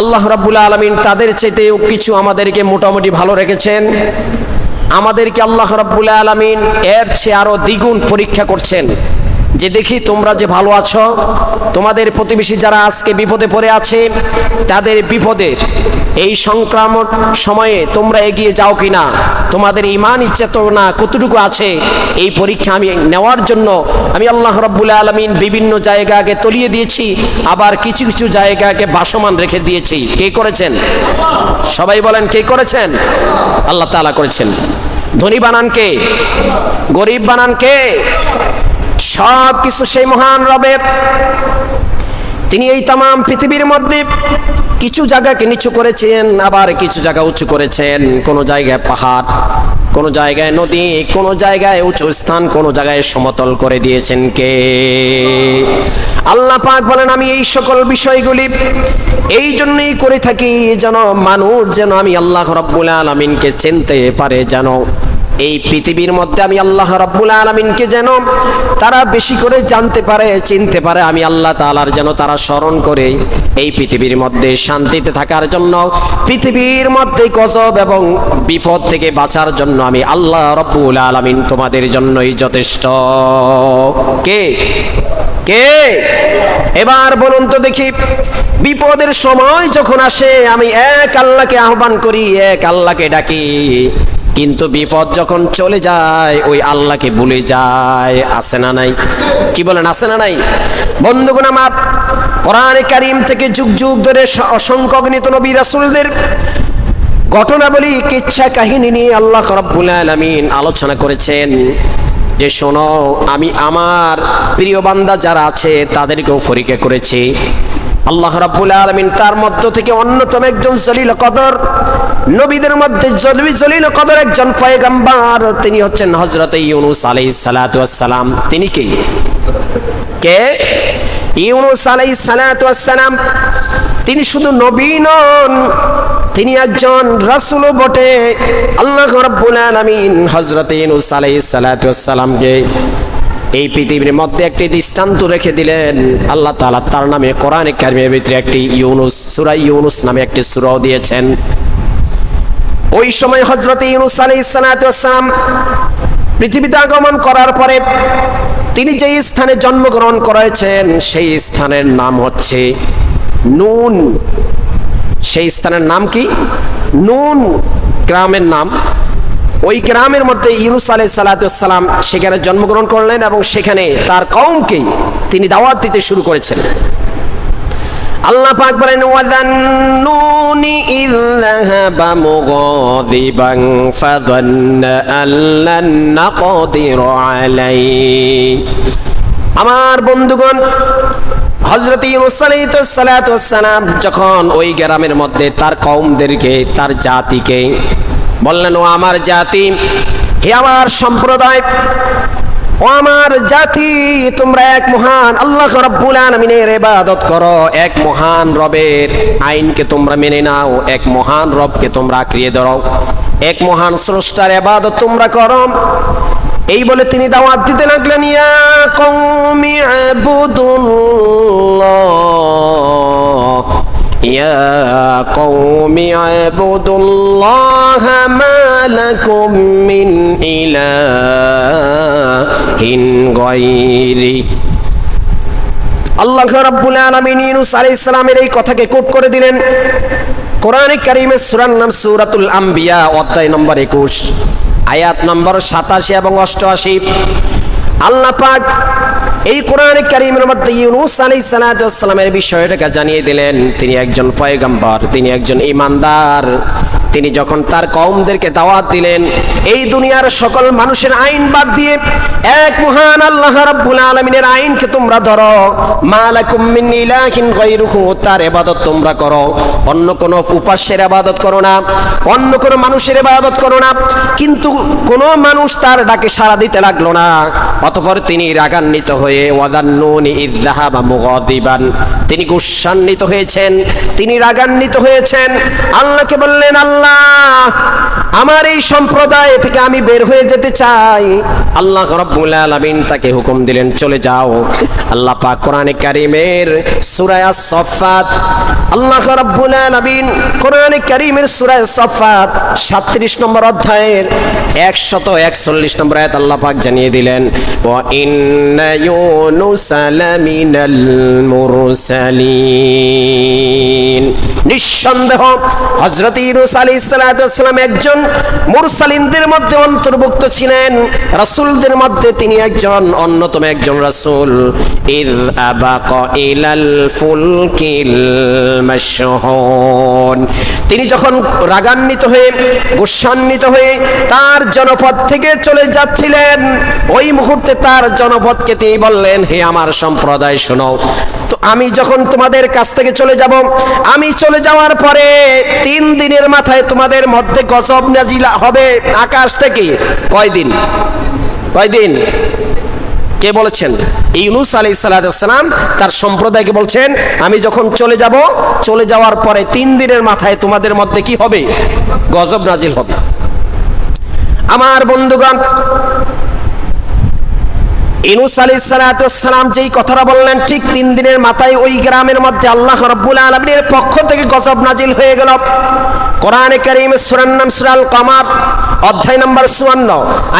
আল্লাহ রাবুল আলমিন তাদের চেতেও কিছু আমাদেরকে মোটামুটি ভালো রেখেছেন। আমাদেরকে আল্লাহ রাবুল আলমিন এর চেয়ে আরও দ্বিগুণ পরীক্ষা করছেন। যে দেখি তোমরা যে ভালো আছো, তোমাদের প্রতিবেশী যারা আজকে বিপদে পড়ে আছে, তাদের বিপদের এই সংক্রামক সময়ে তোমরা এগিয়ে যাও কিনা, তোমাদের ইমান ইচ্ছা তো না কতটুকু আছে, এই পরীক্ষা আমি নেওয়ার জন্য আমি আল্লাহ রব্বুল আলমিন বিভিন্ন জায়গাকে তলিয়ে দিয়েছি, আবার কিছু কিছু জায়গাকে বাসমান রেখে দিয়েছি। কে করেছেন? সবাই বলেন, কে করেছেন? আল্লাহ তাআলা করেছেন। ধনী বানান কে? গরিব বানান কে? সব কিছু সেই মহান রবের। তিনি এই তাম পৃথিবীর মধ্যে কিছু জায়গাকে নিচু করেছেন, আবার কিছু জায়গা উঁচু করেছেন। কোনো জায়গায় পাহাড়, কোনো জায়গায় নদী, কোনো জায়গায় উঁচু স্থান, কোনো জায়গায় সমতল করে দিয়েছেন কে? আল্লাহ পাক বলেন, আমি এই সকল বিষয়গুলি এই জন্যই করে থাকি যেন মানুষ যেন আমি আল্লাহ রব্বুল আলমিনকে চিনতে পারে, যেন এই পৃথিবীর মধ্যে আমি আল্লাহ রাব্বুল আলমিনকে যেন তারা বেশি করে জানতে পারে, চিনতে পারে, আমি আল্লাহ তালার যেন তারা স্মরণ করে এই পৃথিবীর মধ্যে শান্তিতে থাকার জন্য, পৃথিবীর মধ্যে গজব এবং বিপদ থেকে বাঁচার জন্য আমি আল্লাহ রব্বুল আলমিন তোমাদের জন্যই যথেষ্ট। কে? কে? এবার বলুন তো দেখি, বিপদের সময় যখন আসে, আমি এক আল্লাহকে আহ্বান করি, এক আল্লাহকে ডাকি। কিন্তু বিপদ যখন চলে যায়, ওই আল্লাহকে ভুলে যায়। আসে না নাই? কি বলেন আসে না নাই? বন্ধুগণ আমার, কোরআনে কারিম থেকে যুগ যুগ ধরে অসংখ্য গণিত নবী রাসূলদের ঘটনাবলী, কিচ্ছা কাহিনী নিয়ে আল্লাহ রাব্বুল আলামিন আলোচনা করেছেন। যে শোনো, আমি আমার প্রিয় বান্দা যারা আছে, তাদেরকেও পরীক্ষা করেছি। আল্লাহ রাব্বুল আলামিন তার মধ্য থেকে অন্যতম একজন জলিল কদর, নবীদের মধ্যে জলবি জলিল কদর একজন পয়গাম্বার, তিনি হচ্ছেন হযরত ইউনুস আলাইহিস সালাতু ওয়াস সালাম তিনি কে? কে? ইউনুস আলাইহিস সালাতু ওয়াস সালাম তিনি শুধু নবী নন, তিনি একজন রাসূলও বটে। আল্লাহ রাব্বুল আলামিন হযরত ইউনুস আলাইহিস সালাতু ওয়াস এই পৃথিবীর মধ্যে একটি দৃষ্টান্ত রেখে দিলেন আল্লাহ তাআলা। তার নামে কোরআনে কারিমের ভিতরে একটি ইউনুস, সূরা ইউনুস নামে একটি সূরাও দিয়েছেন। ওই সময় হযরত ইউনুস আলাইহিস সালাতু ওয়াস সালাম পৃথিবীতে আগমন করার পরে তিনি যেই স্থানে জন্মগ্রহণ করেছেন, সেই স্থানের নাম হচ্ছে নুন। সেই স্থানের নাম কি? নুন। গ্রামের নাম ওই গ্রামের মধ্যে ইউনুস আলাই সালাতাম সেখানে জন্মগ্রহণ করলেন এবং সেখানে তার কওমকেই তিনি দাওয়াত দিতে শুরু করেছেন। আল্লাহ পাক বলেন, ওয়াদান্নুনি ইয যাহাবা মুগাদিবান, ফাযান্না আল্লান নাকদির আলাইহি। আমার বন্ধুগণ হজরত ইউনুস আলাইহিস সালাতু ওয়াসসালাম যখন ওই গ্রামের মধ্যে তার কওমদেরকে, তার জাতিকে বললেন, ও আমার জাতি, হে আমার সম্প্রদায়, ও আমার জাতি, তোমরা এক মহান আল্লাহ রাব্বুল আলামিনের ইবাদত করো। এক মহান রবের আইনকে তোমরা মেনে নাও, এক মহান রবকে তোমরা আঁকড়িয়ে ধরো। এক মহান স্রষ্টার ইবাদত তোমরা করো। এই বলে তিনি দাওয়াত দিতে লাগলেন, ইয়া কওমি আবুদুল্লাহ يا قوم اعبدوا الله ما لكم من إله غيره আল্লাহ রাব্বুল আলামিন ইউনূস আলাইহিস সালামের এই কথাকে কোট করে দিলেন কোরআনে কারীমের সূরার নাম সূরাতুল আম্বিয়া অধ্যায় নম্বর 21 আয়াত নম্বর 87 এবং 88 আল্লাহ পাক এই কোরআনে কারীমের মধ্যে ইউনূস আলাইহিস সালাতু ওয়াস সালামের বিষয়টাকে জানিয়ে দিলেন, তিনি একজন পয়গম্বর, তিনি একজন ঈমানদার। তিনি যখন তার কওমদেরকে দাওয়াত দিলেন, এই দুনিয়ার সকল মানুষের আইন বাদ দিয়ে এক মহান আল্লাহ রাব্বুল আলামিনের আইনকে তোমরা ধরো। মালাকুম মিন ইলাহিন গায়রুহু, তার ইবাদত তোমরা করো। অন্য কোন উপাস্যের ইবাদত করো না, অন্য কোন মানুষের ইবাদত করো না। কিন্তু কোন মানুষ তার ডাকে সাড়া দিতে লাগল না, অতঃপর তিনি রাগান্বিত হয়ে ওয়াদান্নুনি ইযহাবা মুগাদিবান। তিনি গুসান্বিত হয়েছেন, তিনি রাগান্বিত হয়েছেন। আল্লাহকে বললেন, আল্লাহ, আমার এই সম্প্রদায় থেকে আমি বের হয়ে যেতে চাই। আল্লাহ রব্বুল আলামিন তাকে হুকুম দিলেন, চলে যাও। আল্লাহ পাক কোরআনে কারিমের সূরা আস-সাফফাত আল্লাহ রাব্বুল আলামিন কোরআনে কারীমের সূরা সাফাত 37 নম্বর অধ্যায়ের 141 নম্বর আয়াত আল্লাহ পাক জানিয়ে দিলেন, ওয়া ইন্না ইউনুস লামিনাল মুরসালিন। নিঃসন্দেহ হযরত ইউনুস আলাইহিস ওয়াসসালাম একজন মুরসালিনদের মধ্যে অন্তর্ভুক্ত ছিলেন। রাসূলদের মধ্যে তিনি একজন, অন্যতম একজন রাসূল। ইর আবাক ইলাল ফুলকিল তিনি যখন রাগান্বিত হয়ে গুসান্বিত হয়ে তার জনপদ থেকে চলে যাচ্ছিলেন, ওই মুহূর্তে তার জনপদকে তিনি বললেন, হে আমার সম্প্রদায়, শোনো। তো আমি যখন তোমাদের কাছ থেকে চলে যাব, আমি চলে যাওয়ার পরে তিন দিনের মাথায় তোমাদের মধ্যে গজব নাজিলা হবে আকাশ থেকে। কয়দিন? কয়দিন? কে বলেছেন? ইউনুস আলী সালাম তার সম্প্রদায়কে বলছেন, আমি যখন চলে যাব, চলে যাওয়ার পরে তিন দিনের মাথায় তোমাদের মধ্যে কি হবে? গজব নাজিল হবে। আমার বন্ধুগণ ইনুস আলী সালাম যেই কথাটা বললেন, ঠিক তিন দিনের মাথায় ওই গ্রামের মধ্যে আল্লাহ রব্বুল আলমীর পক্ষ থেকে গজব নাজিল হয়ে গেল। কোরআনে কারিম সুরান নাম সুরাল কামার অধ্যায় নম্বর চুয়ান্ন,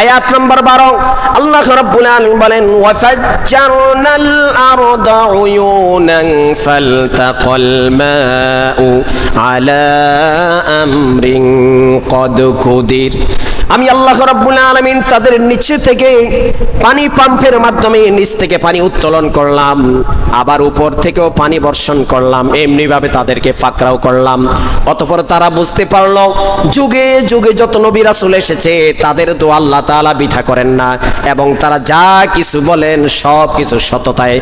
আয়াত নম্বর বারো। আল্লাহ রব্বুল আলম বলেন ওয়াফাজ্জারনাল আরদা উয়ুনান ফালতাকাল মাউ আলা আমরিন কদ কুদির। আমি আল্লাহ রাব্বুল আলামিন তাদের নিচে থেকে পানি পাম্পের মাধ্যমে নিচ থেকে পানি উত্তোলন করলাম, আবার উপর থেকেও পানি বর্ষণ করলাম, এমনিভাবে তাদেরকে ফাকরাও করলাম। অতপর তারা বুঝতে পারল, যুগে যুগে যত নবী রাসূল এসেছে, তাদের তো আল্লাহ তালা বিধা করেন না, এবং তারা যা কিছু বলেন সব কিছু সত্যতায়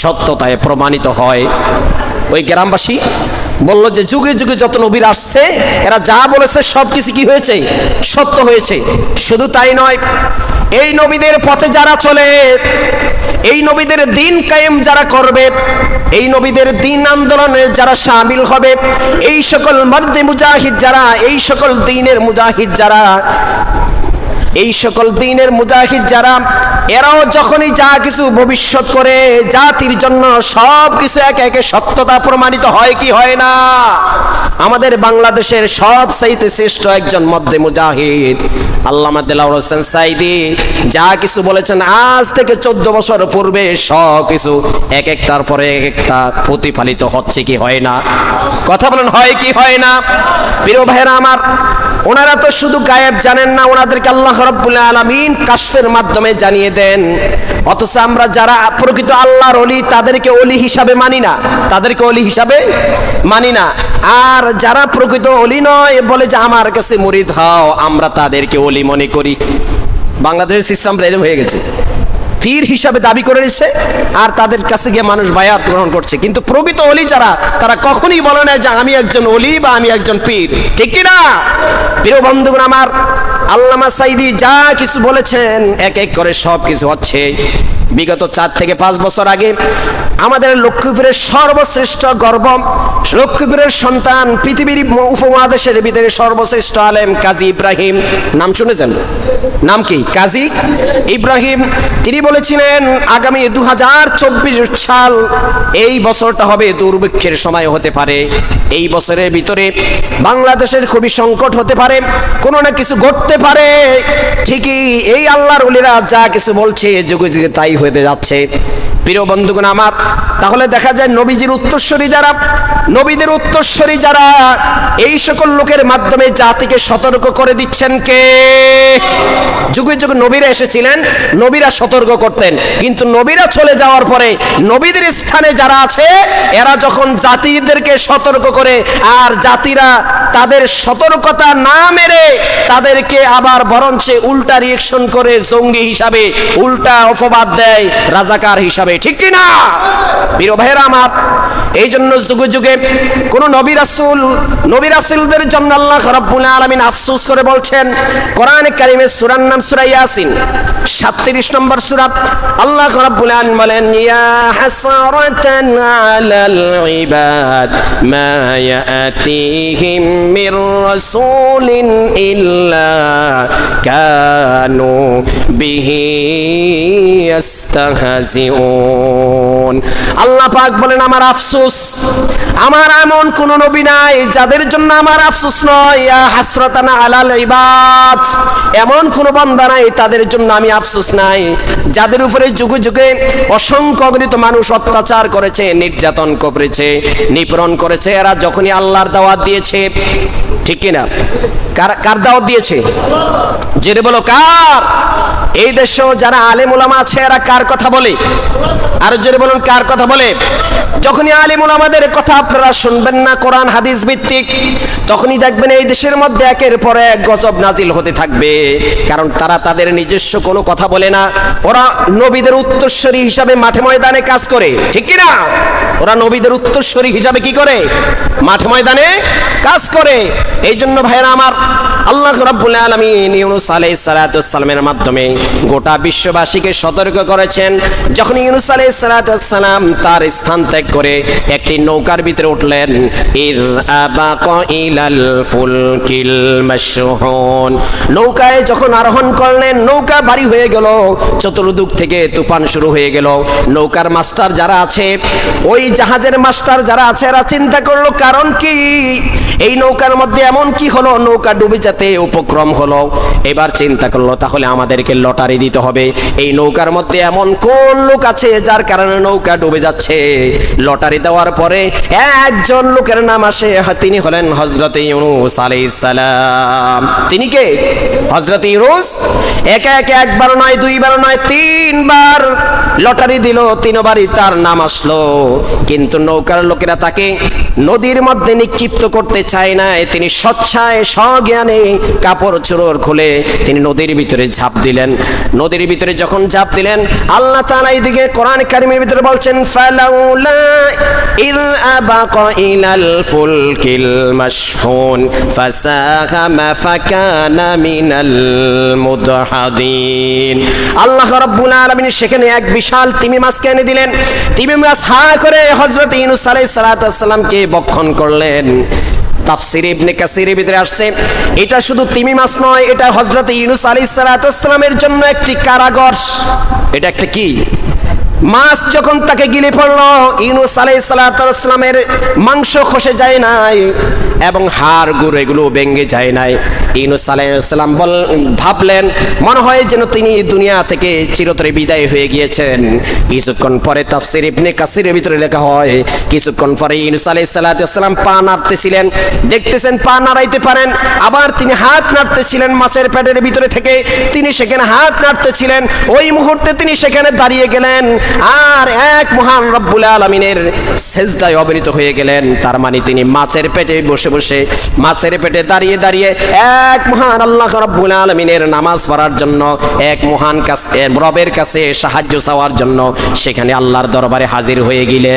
সত্যতায় প্রমাণিত হয়। ওই গ্রামবাসী বলল যে যুগে যুগে যত নবীর আসছে, এরা যা বলেছে সব কিছু কি হয়েছে? সত্য হয়েছে। শুধু তাই নয়, এই নবীদের পথে যারা চলে, এই নবীদের দিন কায়েম যারা করবে, এই নবীদের দিন আন্দোলনে যারা সামিল হবে, এই সকল মর্দে মুজাহিদ যারা, এই সকল দিনের মুজাহিদ যারা এই সকল দিনের মুজাহিদ যারা, এরাও যখনই যা কিছু ভবিষ্যৎ করে জাতির জন্য সব কিছু একে একে সত্যতা প্রমাণিত হয় কি হয় না? আমাদের বাংলাদেশের সব চাইতে শ্রেষ্ঠ একজন মধ্যে মুজাহিদ আল্লামা দেলাউর হোসেন সাইদি। যা কিছু বলেছেন আজ থেকে চোদ্দ বছর পূর্বে সব কিছু এক একটার পরে এক একটা প্রতিফলিত হচ্ছে কি হয় না? কথা বলেন, হয় কি হয় না? প্রিয় ভাইরা আমার, ওনারা তো শুধু গায়েব জানেন না, ওনাদেরকে আল্লাহ রাব্বুল আলমিন মাধ্যমে জানিয়ে দেন। অথচ আমরা যারা প্রকৃত আল্লাহর অলি তাদেরকে অলি হিসাবে মানি না। তাদেরকে অলি হিসাবে মানি না। আর যারা প্রকৃত অলি নয়, বলে যে আমার কাছে মুরিদ, হও, আমরা তাদেরকে অলি মনে করি। বাংলাদেশের সিস্টেম হয়ে গেছে। পীর হিসাবে দাবি করে নিচ্ছে আর তাদের কাছে গিয়ে মানুষ বায়াত গ্রহণ করছে। কিন্তু প্রকৃত অলি যারা, তারা কখনই বলে না যে আমি একজন অলি বা আমি একজন পীর। ঠিক কি না প্রিয় বন্ধুগণ আমার আল্লামা সাইদি যা কিছু বলেছেন, এক এক করে সব কিছু হচ্ছে। বিগত চার থেকে পাঁচ বছর আগে আমাদের লক্ষ্মীপুরের সর্বশ্রেষ্ঠ গর্ব, লক্ষ্মীপুরের সন্তান, পৃথিবীর উপমহাদেশের ভিতরে সর্বশ্রেষ্ঠ আলেম কাজী ইব্রাহিম। নাম শুনেছেন? নাম কি? কাজী ইব্রাহিম। তিনি বলেছিলেন, আগামী দু হাজার চব্বিশ সাল এই বছরটা হবে দুর্ভিক্ষের সময় হতে পারে। এই বছরের ভিতরে বাংলাদেশের খুবই সংকট হতে পারে, কোনো না কিছু ঘটতে পারে। ঠিকই এই আল্লাহর উলিরা যা কিছু বলছে, যুগে যুগে তাই হতে যাচ্ছে। প্রিয় বন্ধুগণ আমার, তাহলে দেখা যায় নবীজির উত্তরস্বরী যারা, নবীদের উত্তরস্বরী যারা, এই সকল লোকের মাধ্যমে জাতিকে সতর্ক করে দিচ্ছেন কে? যুগে যুগে নবীরা এসেছিলেন, নবীরা সতর্ক করতেন, কিন্তু নবীরা চলে যাওয়ার পরে নবীদের স্থানে যারা আছে, এরা যখন জাতিদেরকে সতর্ক করে, আর জাতিরা তাদের সতর্কতা না মেরে তাদেরকে আবার বরঞ্চে উল্টা রিয়েকশন করে জঙ্গি হিসাবে, উল্টা অপবাদ দেয়, রাজাকার হিসাবে। ঠিক কি না বীর ভাইয়েরা আমার এই জন্য যুগে যুগে কোন নবী রাসুল, নবী রাসুলদের জন্য আল্লাহ রাব্বুল আলামিন আফসোস করে বলছেন, কোরআনে কারিমের সূরার নাম সূরা ইয়াসিন 37 নম্বর সূরা, আল্লাহ রাব্বুল আলামিন বলেন, ইয়া হাসারাতান আলাল ইবাদ, মা ইয়াতিহিম মির রাসূলিন ইল্লা কানু বিহি ইস্তাহজিউন আল্লাহ পাক বলেন, আমার আফসোস, আমার এমন কোন নবী নাই যাদের জন্য আমার আফসোস নয়। হাসরাতানা আলাল ইবাদ, এমন কোন বান্দা নাই তাদের জন্য আমি আফসোস নাই। যাদের উপরে যুগে যুগে অসংখ্য অগণিত মানুষ অত্যাচার করেছে, নির্যাতন করেছে, নিপীড়ন করেছে, এরা যখনই আল্লাহর দাওয়াত দিয়েছে, ঠিক কিনা? কার কার দাওয়াত দিয়েছে? জেনে বলো, কার? এই দেশে যারা আলেম ওলামা আছে, এরা কার কথা বলে? আর জোরে বলুন, কার কথা বলে? যখনই আলেম ওলামাদের কথা আপনারা শুনবেন না, কোরআন, হাদিস ভিত্তিক, তখনই দেখবেন এই দেশের মধ্যে একের পর এক গজব নাজিল হতে থাকবে। কারণ তারা তাদের নিজস্ব কোনো কথা বলে না। ওরা নবীদের উত্তরস্বরী হিসাবে মাঠে ময়দানে কাজ করে। ঠিক কি না? ওরা নবীদের উত্তরস্বরী হিসাবে কি করে? মাঠে ময়দানে কাজ করে। এই জন্য ভাইয়েরা আমার আল্লাহ রাব্বুল আলামিন ইউনুস আলাইহিস সালাতু সালামের মাধ্যমে গোটা বিশ্ববাসীকে সতর্ক করেছেন। যখন ইউনুস আলাইহিস সালাতু সালাম তার স্থান ত্যাগ করে একটি নৌকার ভিতরে উঠলেন ইর আবাক ইলাল ফুলকিল মাশহুন। নৌকায় যখন আরোহণ করলেন, নৌকা ভারী হয়ে গেল, চতুর্দিক থেকে তুফান শুরু হয়ে গেল। নৌকার মাস্টার যারা আছে, ওই জাহাজের মাস্টার যারা আছে, এরা চিন্তা করল, কারণ কি? এই নৌকার মধ্যে এমন কি হলো? নৌকা ডুবে যেতে উপক্রম হলো। এবার চিন্তা করল, তাহলে আমাদেরকে লটারি দিতে হবে। এই নৌকার মধ্যে এমন কোন লোক আছে যার কারণে নৌকা ডুবে যাচ্ছে? লটারি দেওয়ার পরে একজন লোকের নাম আসে, তিনি হলেন হজরত ইউনুস সালাম। তিনি কে? হজরত ইউনুস? একে একে একবার নয়, দুইবার নয়, তিনবার লটারি দিল, তিনবারই তার নাম আসলো। কিন্তু নৌকার লোকেরা তাকে নদীর মধ্যে নিক্ষিপ্ত করতে চায় না তিনি স্বচ্ছায় স্বজ্ঞানে কাপড় চোরর খুলে তিনি নদীর ভিতরে ঝাঁপ দিলেন। নদীর ভিতরে যখন ঝাঁপ দিলেন, আল্লাহ তাআলা এইদিকে কোরআন কারিমের ভিতরে বলছেন আল্লাহ সেখানে এক বিশাল তিমি মাছকে এনে দিলেন। তিমি মাছ হা করে হযরত ইউনূস আলাইহিস বক্ষণ করলেন। তাফসির ইবনে কাসিরের ভিতরে আসছে। এটা শুধু তিমি মাছ নয়, এটা হযরত ইউনূস আলাইহিস সালাতু সালামের জন্য একটি কারাগর। এটা একটা কি? মাছ যখন তাকে গিলে পড়ল ইউনুস আলাইহিস সালামের মাংস খসে যায় নাই এবং হাড় গুড় এগুলো ভেঙে যায় নাই। ইউনুস আলাইহিসসালাম বল, ভাবলেন, মনে হয় যেন তিনি দুনিয়া থেকে চিরতরে বিদায় হয়ে গিয়েছেন। কিছুক্ষণ পরে তাফসির ইবনে কাসিরের ভিতরে লেখা হয়, কিছুক্ষণ পরে ইউনুস আলাইহিস সালাম পা নাড়তেছিলেন। দেখতেছেন পা নাড়াইতে পারেন, আবার তিনি হাত নাড়তেছিলেন মাছের পেটের ভিতরে থেকে। তিনি সেখানে হাত নাড়তেছিলেন, ওই মুহূর্তে তিনি সেখানে দাঁড়িয়ে গেলেন। আর এক মহান রব্বুল আলমিনের সেজদায় অবনীত হয়ে গেলেন। তার মানে তিনি মাছের পেটে বসে বসে, মাছের পেটে দাঁড়িয়ে দাঁড়িয়ে এক মহান আল্লাহ রব্বুল আলমিনের নামাজ পড়ার জন্য, এক মহান কাছে রবের কাছে সাহায্য চাওয়ার জন্য সেখানে আল্লাহর দরবারে হাজির হয়ে গেলে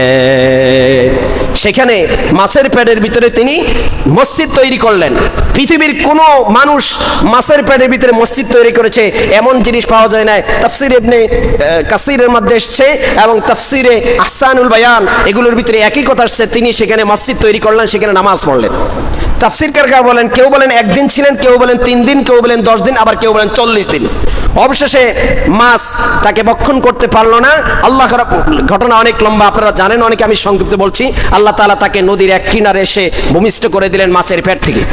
সেখানে মাছের পেটের ভিতরে তিনি মসজিদ তৈরি করলেন। পৃথিবীর কোনো মানুষ মাছের পেটের ভিতরে মসজিদ তৈরি করেছে, এমন জিনিস পাওয়া যায় না তাফসির ইবনে কাসিরের মধ্যে এসছে এবং তাফসিরে আহসানুল বায়ান এগুলোর ভিতরে একই কথা আসছে, তিনি সেখানে মসজিদ তৈরি করলেন, সেখানে নামাজ পড়লেন। তাফসির কারকা বলেন, কেউ বলেন একদিন ছিলেন, কেউ বলেন তিন দিন, কেউ বলেন দশ দিন, আবার কেউ বলেন চল্লিশ দিন। অবশেষে মাছ তাকে বক্ষণ করতে পারল না। আল্লাহ ঘটনা অনেক লম্বা, আপনারা জানেন, অনেকে আমি সংক্ষিপ্ত বলছি। আল্লাহ তাআলা তাকে নদীর এক কিনারে এসে ভূমিষ্ঠ করে দিলেন মাছের পেট থেকে।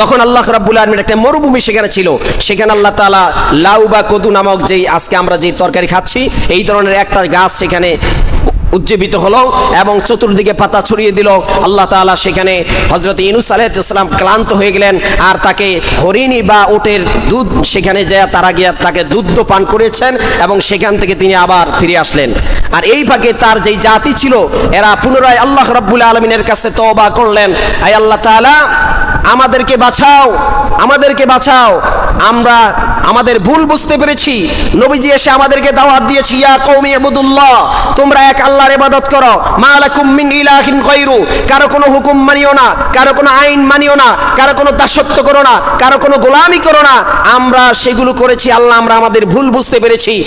তখন আল্লাহ রাব্বুল আলমিন একটা মরুভূমি সেখানে ছিল। সেখানে আল্লাহ তালা লাউ বা কদু নামক যেই আজকে আমরা যেই তরকারি খাচ্ছি, এই ধরনের একটা গাছ সেখানে উজ্জীবিত হলো এবং চতুর্দিকে পাতা ছড়িয়ে দিল। আল্লাহ তাআলা সেখানে হজরত ইনুস আলাইহিসসালাম ক্লান্ত হয়ে গেলেন আর তাকে হরিণী বা ওটের দুধ সেখানে যায় তারা গিয়া তাকে দুধ পান করেছেন এবং সেখান থেকে তিনি আবার ফিরে আসলেন। আর এই ফাঁকে তার যেই জাতি ছিল, এরা পুনরায় আল্লাহ রাব্বুল আলমিনের কাছে তওবা করলেন। আয় আল্লাহ তাআলা, আমাদেরকে বাঁচাও আমাদেরকে বাঁচাও। আমরা আমাদের ভুল বুঝতে পেরেছি। নবীজি এসে আমাদেরকে দাওয়াত দিয়েছি, ইয়া কওমি আবুদুল্লাহ তোমরা এক আল্লাহর ইবাদত করো। মা লাকুম মিন ইলাহিন গায়রু, কারও কোনো হুকুম মানিও না, কারও কোনো আইন মানিও না, কারও কোনো দাসত্ব করো না, কারও কোনো গোলামি করো না। আমরা সেগুলো করেছি, আল্লাহ, আমরা আমাদের ভুল বুঝতে পেরেছি।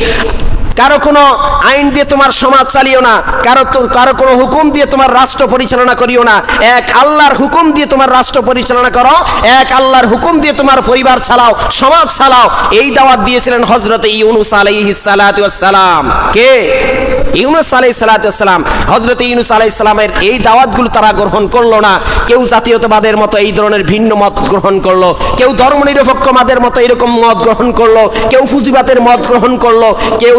কারও কোনো আইন দিয়ে তোমার সমাজ চালিও না, কারও কারও কোনো হুকুম দিয়ে তোমার রাষ্ট্র পরিচালনা করিও না। এক আল্লাহর হুকুম দিয়ে তোমার রাষ্ট্র পরিচালনা করো, এক আল্লাহর হুকুম দিয়ে তোমার পরিবার চালাও, সমাজ চালাও। এই দাওয়াত দিয়েছিলেন হজরত ইউনুস আলাইহিস সালাতু সালাম কে? ইউনুস আলাইহিস সালাতু সালাম হজরত ইউনুস আলাইহিস সালামের এই দাওয়াতগুলো তারা গ্রহণ করল না। কেউ জাতীয়তাবাদের মতো এই ধরনের ভিন্ন মত গ্রহণ করল। কেউ ধর্মনিরপেক্ষবাদের মতো এরকম মত গ্রহণ করল। কেউ ফুজিবাতের মত গ্রহণ করল। কেউ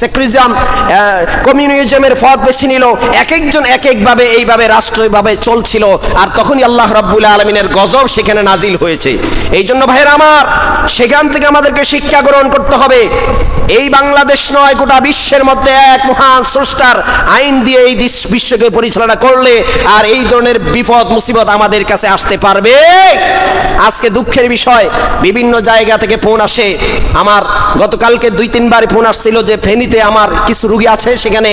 সেক্রিজম কমিউনিজমের পথ বেছে নিল। এক একজন এক একভাবে, এইভাবে রাষ্ট্রভাবে চলছিল। আর তখনই আল্লাহ রাব্বুল আলমিনের গজব সেখানে নাজিল হয়েছে। এই জন্য ভাইয়ের আমার, সেখান থেকে আমাদেরকে শিক্ষা গ্রহণ করতে হবে। এই বাংলাদেশ নয়, গোটা বিশ্বের মধ্যে এক মহান স্রষ্টার আইন দিয়ে এই বিশ্বকে পরিচালনা করলে আর এই ধরনের বিপদ, মুসিবত আমাদের কাছে আসতে পারবে। আজকে দুঃখের বিষয়, বিভিন্ন জায়গা থেকে ফোন আসে। আমার গতকালকে দুই তিনবার ফোন আসছিল যে ফেনীতে আমার কিছু রুগী আছে সেখানে